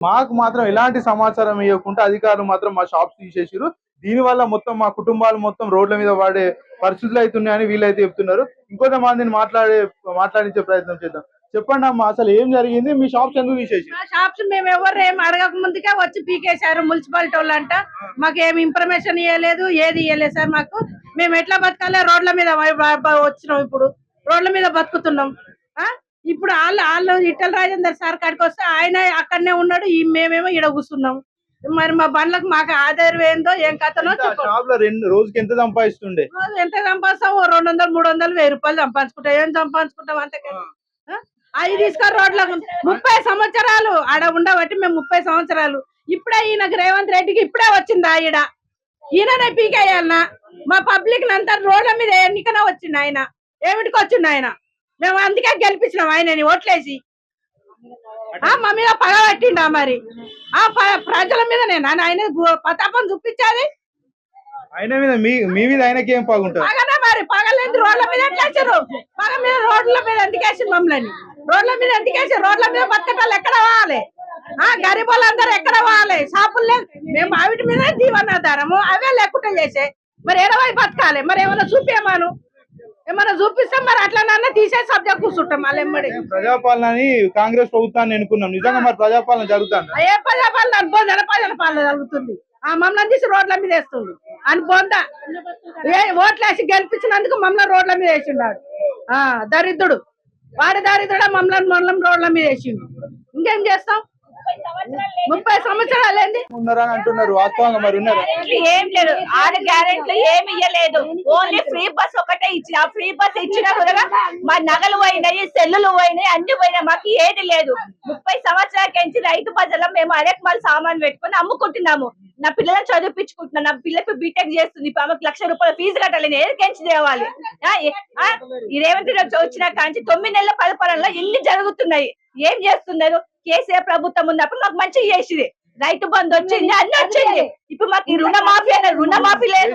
మాకు మాత్రం ఎలాంటి సమాచారం ఇవ్వకుండా అధికారులు మాత్రం మా షాప్స్ తీసేసారు దీని వల్ల మొత్తం మా కుటుంబాలు మొత్తం రోడ్ల మీద వాడే పరిస్థితులు అవుతున్నాయని వీళ్ళైతే చెప్తున్నారు. ఇంకొంత మందిని మాట్లాడే మాట్లాడించే ప్రయత్నం చేద్దాం. చెప్పండి అమ్మా అసలు ఏం జరిగింది? మీ షాప్స్ ఎందుకు తీసేసి షాప్స్ మేము ఎవరు ఏం అడగక ముందుకే వచ్చి పీకేశారు మున్సిపాలిటీ వాళ్ళు అంట మాకు ఏమి ఇన్ఫర్మేషన్ ఇవ్వలేదు ఏది ఇవ్వలేదు సార్ మాకు. మేము ఎట్లా బతకాలి? రోడ్ల మీద వచ్చినాం ఇప్పుడు. రోడ్ల మీద బతుకుతున్నాం. ఆ? ఇప్పుడు వాళ్ళు వాళ్ళు ఇట్టల రాజేందర్ సార్ కాడికి వస్తే ఆయన అక్కడనే ఉన్నాడు ఈ మేమేమో ఈడ కూర్చున్నాం. మరి మా బండ్లకు మాకు ఆధారం ఏందో ఏం కథనో రోజుకి ఎంత సంపాదిస్తుండే? రోజు ఎంత సంపాదిస్తాం ఓ రెండు వందలు మూడు వందలు వెయ్యి రూపాయలు సంపాదించుకుంటాం ఏం సంపాదించుకుంటాం అంతకే ఆ? అవి తీసుకొని రోడ్లకు ముప్పై సంవత్సరాలు ఆడ ఉండబట్టి మేము ముప్పై సంవత్సరాలు. ఇప్పుడే ఈయనకు రేవంత్ రెడ్డికి ఇప్పుడే వచ్చింది ఈడ ఈయననే పీకేయాలనా? మా పబ్లిక్ అంతా రోడ్ల మీద ఎన్నికనే వచ్చింది ఆయన. ఏమిటికి వచ్చింది ఆయన? మేము అందుకే గెలిపించినాం ఆయనని ఓట్లేసి. ఆ మా మీద పగ పట్టిండా మరి. ఆ ప్రజల మీద నేను? ఆయన ప్రతాపం చూపించాలి. ఆయన మీద మీ మీద ఆయనకి ఏం బాగుంటుంది పగనే మరి పగలేదు. రోడ్ల మీద ఎట్లా వేసారు పగ మీద రోడ్ల మీద ఎందుకు వేసింది మమ్మల్ని? రోడ్ల మీద ఎందుకు వేసారు రోడ్ల మీద బతకటాలు ఎక్కడ పోవాలి? ఆ గరీబ్ వాళ్ళందరూ ఎక్కడ పోవాలి? షాపులు లేదు మేము ఆవిటి మీద జీవనాధారము. అవే లేకుండా చేసే. మరి ఎడవై బతకాలి. మరి ఏమైనా చూపించమాను ఏమైనా చూపిస్తే మరి అట్లా తీసే సబ్జెక్ట్ కూర్చుంటాం మళ్ళీ ఎమ్మడి. ప్రజాపాలన అని కాంగ్రెస్ ప్రభుత్వాన్ని ఎన్నుకున్నాం నిజంగా మరి ప్రజాపాలన జరుగుతుంది? ఏ పదే పాలన అనుభవం పదే పాలన జరుగుతుంది. ఆ మమ్మల్ని తీసి రోడ్ల మీద వేస్తుంది అని బొంద. ఏ ఓట్లు వేసి గెలిపించినందుకు మమ్మల్ని రోడ్ల మీద వేసిండాడు. ఆ దరిద్రుడు. వాడి దరిద్రుడు మమ్మల్ని మమ్మల్ని రోడ్ల మీద వేసిండు. ఇంకేం చేస్తాం? ముప్పై సంవత్సరాలు ఏంది ఉన్నారా అని అంటున్నారు వాస్తవంగా మరి ఉన్నారా? ఏం లేదు. ఆరు గ్యారెంట్లు ఏమి ఇయ్యలేదు. ఓన్లీ ఫ్రీ బస్ ఒకటే ఇచ్చి ఆ ఫ్రీ బస్ ఇచ్చినా కూడా మా నగలు పోయినాయి సెల్లులు పోయినాయి అన్ని పోయినాయి. మాకు ఏది లేదు. ముప్పై సంవత్సరాల నుంచి రైతు బజార్లో మేము అరెక్ మళ్ళీ సామాన్ పెట్టుకొని అమ్ముకుంటున్నాము. నా పిల్లలను చదివించుకుంటున్నాను నా పిల్లకి బీటెక్ చేస్తుంది. ఆమెకు లక్ష రూపాయల ఫీజు కట్టాలి నేను ఏది కెంచి తేవాలి? రేవంత్ రెడ్డి వచ్చిన కాంచి తొమ్మిది నెలల పరిపాలనలో ఎన్ని జరుగుతున్నాయి. ఏం చేస్తున్నారు? కేసీఆర్ ప్రభుత్వం ఉన్నప్పుడు మాకు మంచిగా చేసింది. రైతు బంధు వచ్చింది అన్ని వచ్చింది. ఇప్పుడు మాకు రుణమాఫీ అనే రుణమాఫీ లేదు.